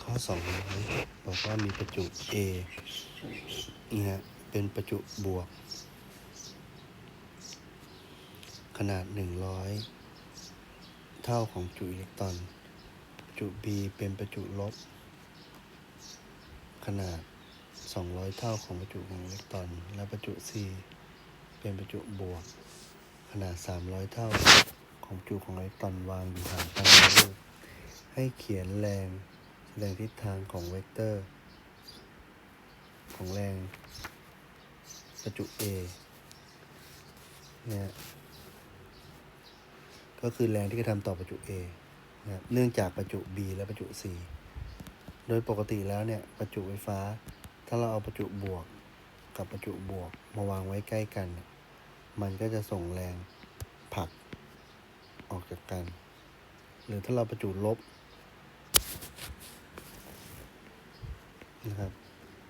ข้อสองบอกว่ามีประจุ A นะฮะเป็นประจุบวก ขนาด 100 เท่าของจุอิเล็กตรอนประจุ B เป็นประจุลบ ขนาด 200 เท่าของประจุของอิเล็กตรอน และประจุ C เป็นประจุบวก ขนาด 300 เท่าของประจุของอิเล็กตรอนวางอยู่ห่างกันในรูปให้เขียนแรง แสดงทิศทางของเวกเตอร์ ของแรงประจุ A เนี่ยก็คือแรงที่กระทำต่อประจุ A นะครับเนื่องจากประจุ B และประจุ C โดยปกติแล้วเนี่ยประจุไฟฟ้า ถ้าเราเอาประจุบวกกับประจุบวกมาวางไว้ใกล้กัน มันก็จะส่งแรงผลักออกจากกัน หรือถ้าเราประจุลบ นะครับ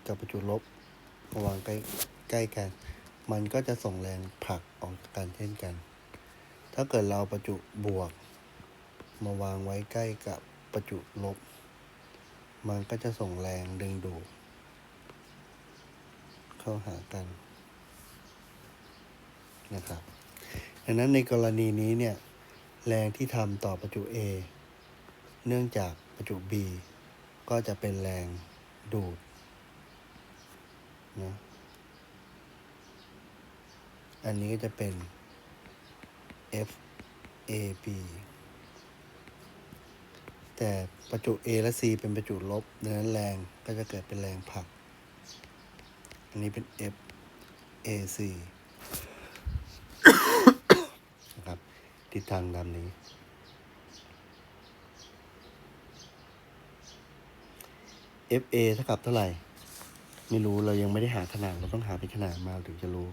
กับประจุลบมาวางใกล้ใกล้กัน มันก็จะส่งแรงผลักออกจากกันเช่นกัน ถ้าเกิดเราประจุบวก มาวางไว้ใกล้กับประจุลบ มันก็จะส่งแรงดึงดูดเข้าหากันนะครับดังนั้นในกรณีนี้เนี่ยแรงที่ทำต่อประจุ A เนื่องจากประจุ B ก็จะเป็นแรง ดูดนะอันนี้ก็จะเป็น F A B แต่ประจุ A และ C เป็นประจุลบดังนั้นแรงก็จะเกิดเป็นแรงผลัก อันนี้เป็น F A C นะครับทิศทางตามนี้ F A เท่ากับเท่าไหร่ ไม่รู้เรายังไม่ได้หาขนาดเราต้องหาเป็นขนาดมาถึงจะรู้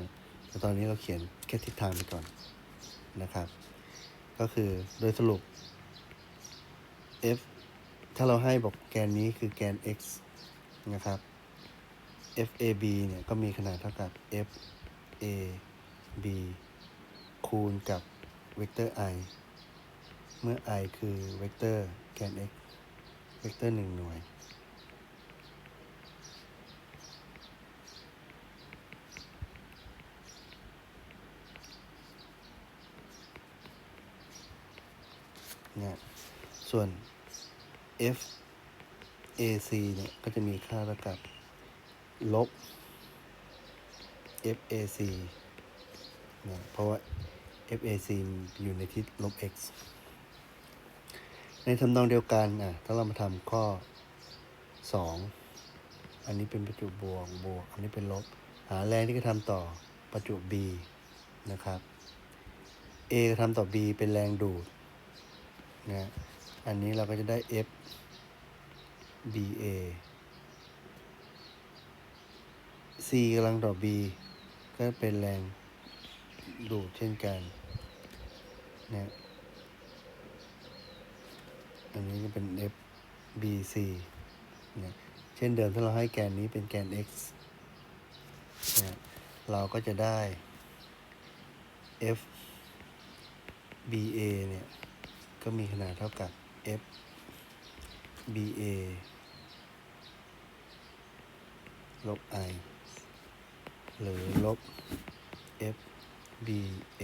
นะแต่ตอนนี้เราเขียนแค่ทิศทางไปก่อนนะครับ ก็คือโดยสรุป f ถ้าเราให้บอกแกนนี้คือแกน x นะครับ f a b เนี่ยก็มีขนาดเท่ากับ f a b คูณกับเวกเตอร์ i เมื่อ i คือเวกเตอร์แกน x เวกเตอร์หนึ่งหน่วย นี่ยส่วน f a c เนี่ย ก็จะมีค่าเท่ากับ ลบ f a c นะเพราะว่า f a c อยู่ในทิศลบ x ในทำนองเดียวกันอะถ้าเรามาทำข้อ 2 อันนี้เป็นประจุบวกบวก อันนี้เป็นลบ หาแรงที่กระทำต่อประจุ b นะครับ a กระทำต่อ b เป็นแรงดูด นะอันนี้เราก็จะได้ F BA C กำลังต่อ B ก็เป็นแรงดูดเช่นกันนะอันนี้จะเป็น F BC นะเช่นเดิมถ้าเราให้แกนนี้เป็นแกน x นะเราก็จะได้ F BA เนี่ย ก็มีขนาดเท่ากับ f BA ลบ i หรือลบ f BA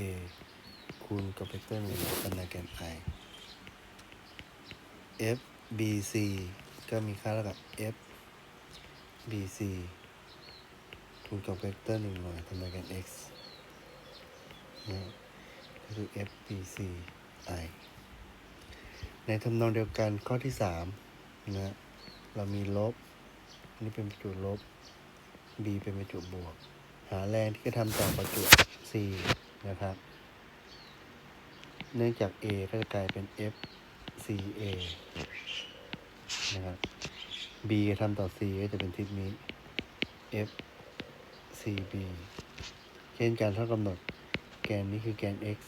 คูณกับเวกเตอร์หนึ่งเป็นแกน i f BC ก็มีค่าเท่ากับ f BC คูณกับเวกเตอร์หนึ่งหน่วยทำในแกน x นะก็คือ f BC i ในทำนองเดียวกันข้อที่สามนะเรามีลบนนี้เป็นประจุลบ b เป็นประจุบวก หาแรงที่กระทำต่อประจุ c นะครับ เนื่องจาก a ก็จะกลายเป็น f c a นะครับ b กระทำต่อ c ก็จะเป็นทิศนี้ f c b เช่นการเท่ากำหนด แกนนี้คือแกน x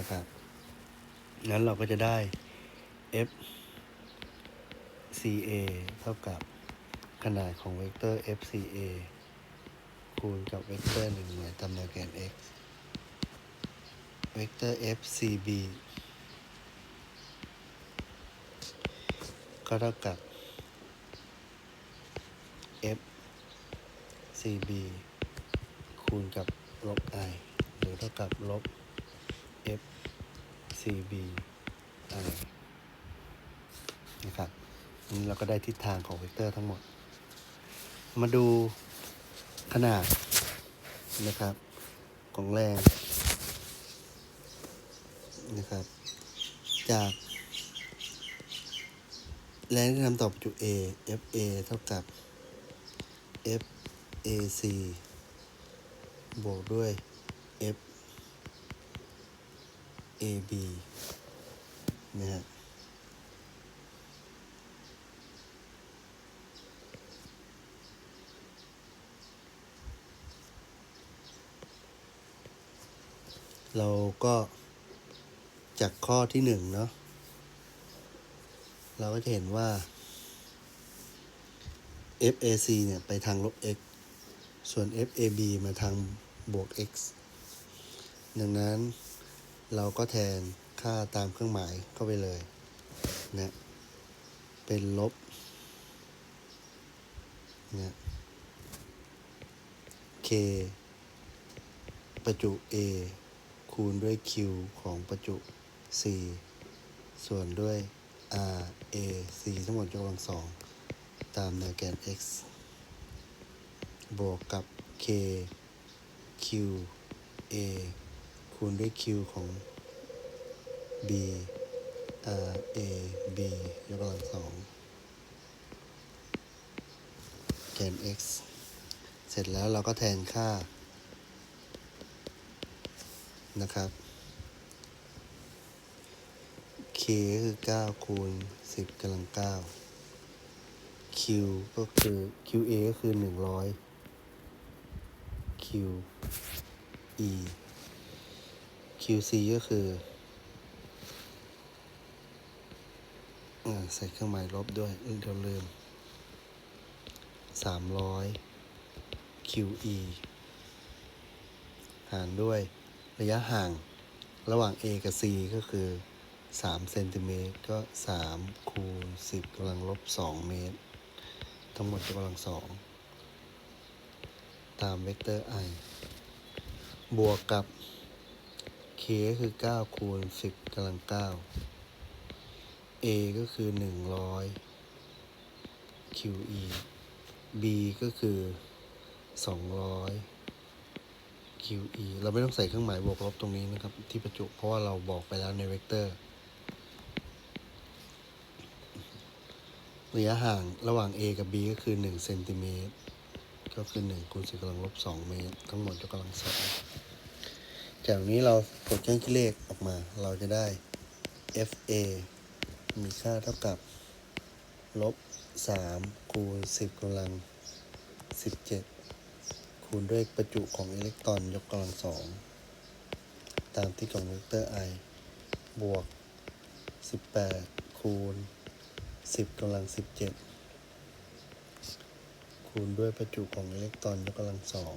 นะครับ งั้นเราก็จะได้ f ca เท่ากับขนาดของเวกเตอร์ f ca คูณกับเวกเตอร์หนึ่งหน่วยตามแนวแกน x เวกเตอร์ f cb ก็เท่ากับ f cb คูณกับลบ i หรือเท่ากับลบ cb i นะครับนี่เราก็ได้ทิศทางของเวกเตอร์ทั้งหมด มาดูขนาดนะครับ ของแรงนะครับ จากแรงที่ทำต่อประจุ A FA เท่ากับ FAC บวกด้วย f a b นะฮะเราก็จากข้อที่หนึ่งเนาะเราก็จะเห็นว่า FAC เนี่ยไปทางลบ x ส่วน FAB มาทางบวก x ดังนั้น เราก็แทนค่าตามเครื่องหมายเข้าไปเลยนะเป็นลบนะ k ประจุ A คูณด้วย Q ของประจุ C ส่วนด้วย R A C ทั้งหมดยกกำลังสองตามแนวแกน x บวกกับ k q a คูณด้วย q ของ b r a b ยกกำลังสองแกน x เสร็จแล้วเราก็แทนค่า นะครับ k ก็คือ 9 คูณ 10กำลัง 9 q ก็คือ qa ก็คือ 100 q e qc ก็คืออใส่เครื่องหมายลบด้วยเดี๋ยวลืม 300 qe หารด้วยระยะห่างระหว่าง a กับ c ก็คือ3เซนติเมตรก็ 3 คูณ 10กำลังลบ 2 เมตร ทั้งหมดกำลัง 2 ตามเวกเตอร์ i บวกกับ k ก็คือ 9 คูณ 10กำลัง 9 a ก็คือ 100 qe b ก็คือ 200 QE เราไม่ต้องใส่เครื่องหมายบวกลบตรงนี้นะครับ ที่ประจุเพราะว่าเราบอกไปแล้วในเวกเตอร์ระยะห่างระหว่าง A กับ B ก็คือ1เซนติเมตรก็คือ1คูณ10กำลังลบ2เมตร ทั้งหมดยกกำลังสอง จากนี้เรากดเครื่องคิดเลขออกมา เราจะได้ FA มีค่าเท่ากับ ลบ 3 คูณ 10กำลัง 17 คูณด้วยประจุของอิเล็กตรอนยกกำลังสอง ตามที่กล่องเวกเตอร์ i บวก 18 คูณ 10กำลัง 17 คูณด้วยประจุของอิเล็กตรอนยกกำลังสอง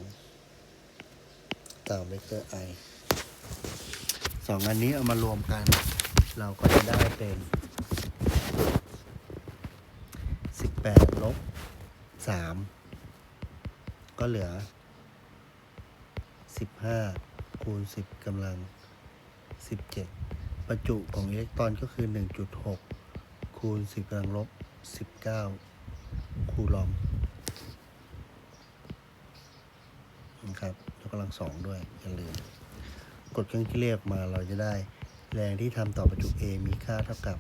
ตามเวกเตอร์ i สองอันนี้เอามารวมกัน เราก็จะได้เป็น 18ลบ3ก็เหลือ 15 คูณ 10กำลัง 17 ประจุของอิเล็กตรอนก็คือ 1.6 คูณ 10กำลังลบ 19 คูลอมนะครับยกกำลังสองด้วยอย่าลืม กดเครื่องคิดเลขออกมาเราจะได้ แรงที่ทำต่อประจุ A มีค่าเท่ากับ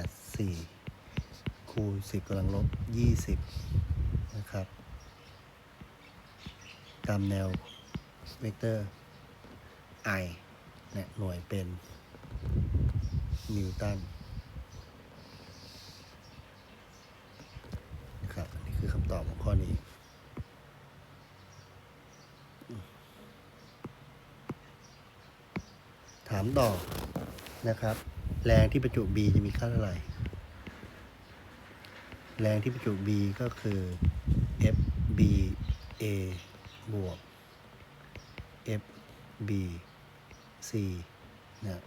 3.84 คูณ 10กำลังลบ 20 นะครับ ตามแนวเวกเตอร์ I เนี่ยหน่วยเป็น นิวตันนะครับนนี้คือคำตอบของข้อนี้ ถาม ต่อนะครับ แรงที่ประจุ B จะมีค่าเท่าไหร่ แรงที่ประจุ B ก็คือ FB A บวก FB C นะ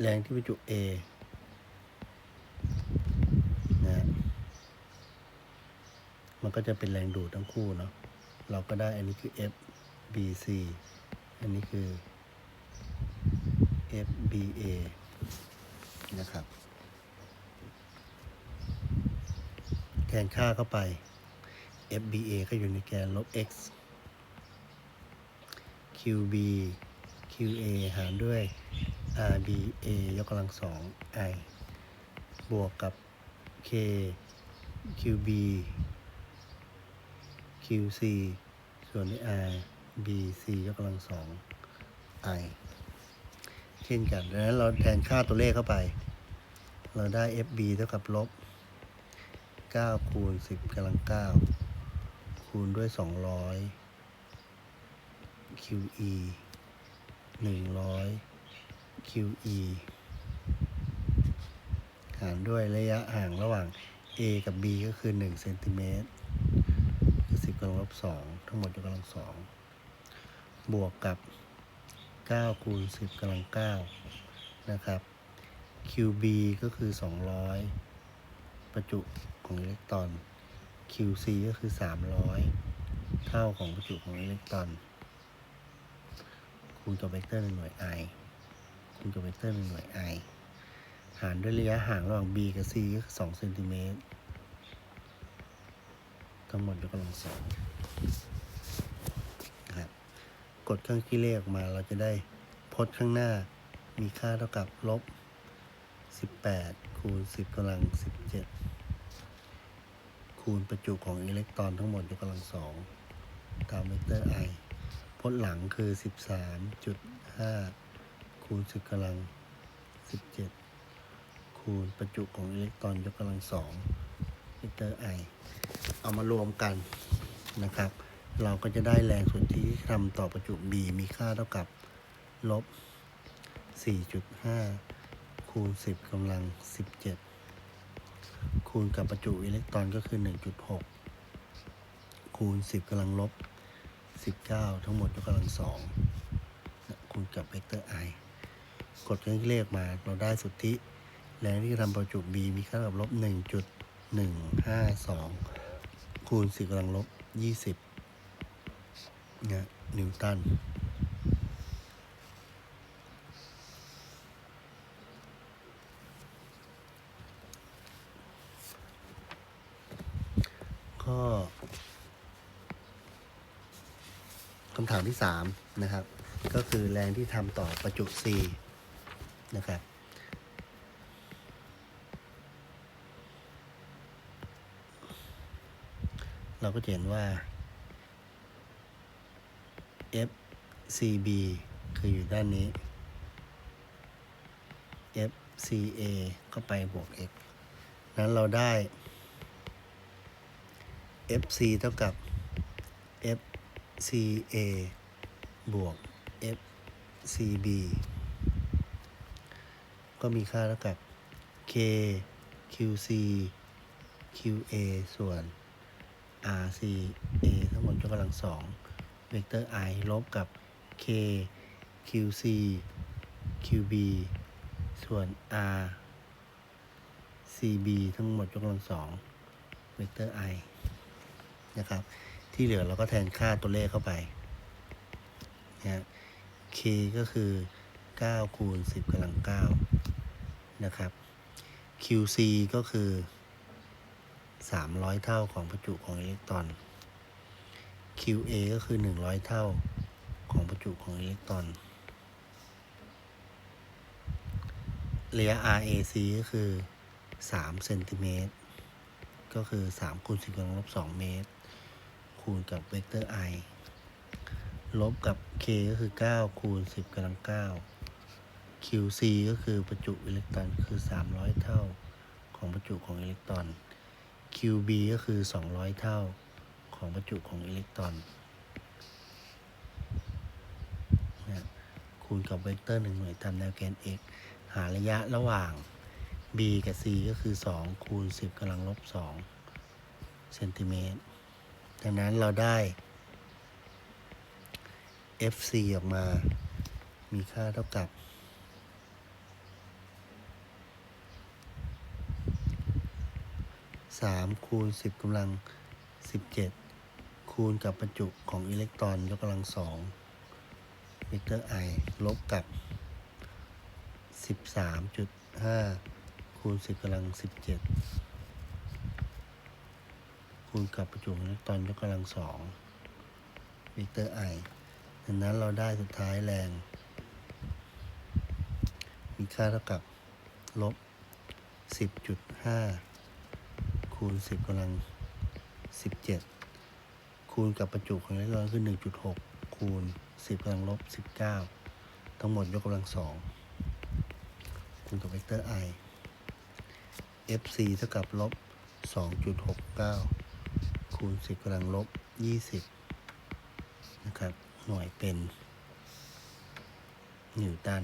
แรงที่ประจุ A นะมันก็จะเป็นแรงดูดทั้งคู่เนาะ เราก็ได้อันนี้คือ F B C อันนี้คือ F B A นะครับ แทนค่าเข้าไป F B A ก็อยู่ในแกนลบ x Q B Q A หารด้วย R B A ยกกำลังสอง I บวกกับ K Q B Q C ส่วนด้วย R B C ยกกำลังสอง I เช่นกันดังนั้นเราแทนค่าตัวเลขเข้าไป เราได้ FB เท่ากับลบ 9 คูณ 10กำลัง 9 คูณด้วย 200 QE 100 QE หารด้วยระยะห่างระหว่าง A กับ B ก็คือ1เซนติเมตรคือ 10กำลังลบ2ทั้งหมดยกกำลัง2 บวกกับ9คูณ10กำลัง9นะครับ QB ก็คือ 200 ประจุของอิเล็กตรอน QC ก็คือ 300 เท่าของประจุของอิเล็กตรอน คูณกับเวกเตอร์ในหน่วย I คูณกับเวกเตอร์ในหน่วย I หารด้วยระยะห่างระหว่าง B กับ C ก็คือ2เซนติเมตรทั้งหมดยกกำลังสอง กดเครื่องคิดเลขออกมา เราจะได้พจน์ข้างหน้า มีค่าเท่ากับลบ 18 คูณ 10กำลัง 17 คูณประจุของอิเล็กตรอนทั้งหมดยกกำลังสองตามเวกเตอร์ I พจน์หลังคือ 13.5 คูณ 10กำลัง 17 คูณประจุของอิเล็กตรอนยกกำลังสองเวกเตอร์ I เอามารวมกันนะครับ เราก็จะได้แรงส่วนที่ทำต่อประจุ B มีค่าเท่ากับลบ 4.5 คูณ 10กำลัง 17 คูณกับประจุอิเล็กตรอนก็คือ 1.6 คูณ 10กำลังลบ 19 ทั้งหมดยกกำลัง 2 คูณกับเวกเตอร์ i กดเครื่องคิดเลขมาเราได้สุทธิแรงที่ทำประจุ B มีค่าเท่ากับลบ 1.152 คูณ 10กำลังลบ 20 นะนิวตันก็คำถามที่สามนะครับ ก็คือแรงที่ทำต่อประจุ C นะครับเราก็เห็นว่า FCB คืออยู่ด้านนี้ FCA ก็ไปบวก x นั้นเราได้ FC เท่ากับ FCA บวก FCB ก็มีค่าเท่ากับ K QC QA ส่วน RCA ทั้งหมดยกกำลังสอง เวกเตอร์ I ลบกับ K QC QB ส่วน RCB ทั้งหมดยกกำลังสองเวกเตอร์ I นะครับ ที่เหลือเราก็แทนค่าตัวเลขเข้าไปนะ K ก็คือ9คูณ10กำลัง9นะครับ QC ก็คือ 300 เท่าของประจุของอิเล็กตรอน QA ก็คือ 100 เท่าของประจุของอิเล็กตรอน ระยะ RAC ก็คือ3เซนติเมตร ก็คือ3คูณ10กำลังลบ2เมตร คูณกับเวกเตอร์ i ลบกับ k ก็คือ 9 คูณ 10กำลัง 9 qc ก็คือประจุอิเล็กตรอนคือ 300 เท่าของประจุของอิเล็กตรอน qb ก็คือ 200 เท่า ของวัตถุของอิเล็กตรอนนะคูณกับเวกเตอร์หนึ่งหน่วยตามแนวแกน x หาระยะระหว่าง b กับ c ก็คือ 2 คูณ 10กำลังลบ2เซนติเมตรดังนั้นเราได้ fc ออกมา มีค่าเท่ากับสามคูณสิบกำลังสิบเจ็ด คูณกับประจุของอิเล็กตรอนยกกำลังสองเวกเตอร์ไอลบกับสิบสามจุดห้าคูณสิบกำลังสิบเจ็ดคูณกับประจุของอิเล็กตรอนยกกำลังสองเวกเตอร์ไอดังนั้นเราได้สุดท้ายแรง มีค่าเท่ากับลบสิบจุดห้าคูณสิบกำลังสิบเจ็ด คูณกับประจุของอิเล็กตรอนคือหนึ่งจุดหกคูณสิบกำลังลบสิบเก้าทั้งหมดยกกำลังสองคูณกับเวกเตอร์ i fc เท่ากับลบสองจุดหกเก้าคูณสิบกำลังลบยี่สิบนะครับ หน่วยเป็นนิวตัน